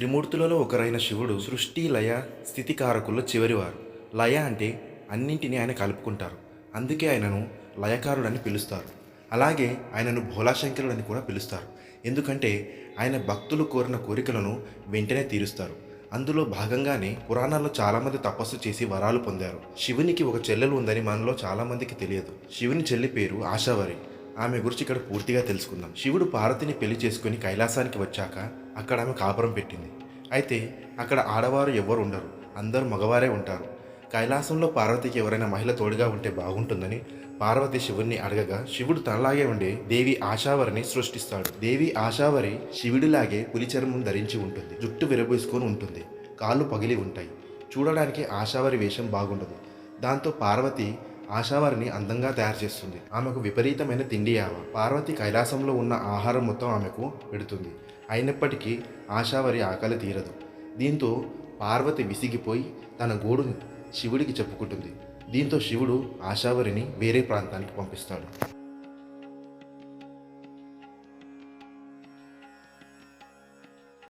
త్రిమూర్తులలో ఒకరైన శివుడు సృష్టి లయ స్థితికారకుల్లో చివరివారు. లయ అంటే అన్నింటినీ ఆయన కలుపుకుంటారు. అందుకే ఆయనను లయకారుడని పిలుస్తారు. అలాగే ఆయనను భోలాశంకరుడు అని కూడా పిలుస్తారు. ఎందుకంటే ఆయన భక్తులు కోరిన కోరికలను వెంటనే తీరుస్తారు. అందులో భాగంగానే పురాణాల్లో చాలామంది తపస్సు చేసి వరాలు పొందారు. శివునికి ఒక చెల్లెలు ఉందని మనలో చాలామందికి తెలియదు. శివుని చెల్లి పేరు ఆశావరి. ఆమె గురించి ఇక్కడ పూర్తిగా తెలుసుకుందాం. శివుడు పార్వతిని పెళ్ళి చేసుకుని కైలాసానికి వచ్చాక అక్కడ ఆమె కాపురం పెట్టింది. అయితే అక్కడ ఆడవారు ఎవరు ఉండరు. అందరూ మగవారే ఉంటారు. కైలాసంలో పార్వతికి ఎవరైనా మహిళ తోడుగా ఉంటే బాగుంటుందని పార్వతి శివుణ్ణి అడగగా శివుడు తనలాగే ఉండే దేవి ఆశావరిని సృష్టిస్తాడు. దేవి ఆశావరి శివుడిలాగే పులి చర్మం ధరించి ఉంటుంది. జుట్టు విరబోసుకొని ఉంటుంది. కాళ్ళు పగిలి ఉంటాయి. చూడడానికి ఆశావరి వేషం బాగుండదు. దాంతో పార్వతి ఆశావారిని అందంగా తయారు చేస్తుంది. ఆమెకు విపరీతమైన తిండి ఆవ పార్వతి కైలాసంలో ఉన్న ఆహారం మొత్తం ఆమెకు పెడుతుంది. అయినప్పటికీ ఆశావరి ఆకలి తీరదు. దీంతో పార్వతి విసిగిపోయి తన గోడును శివుడికి చెప్పుకుంటుంది. దీంతో శివుడు ఆశావరిని వేరే ప్రాంతానికి పంపిస్తాడు.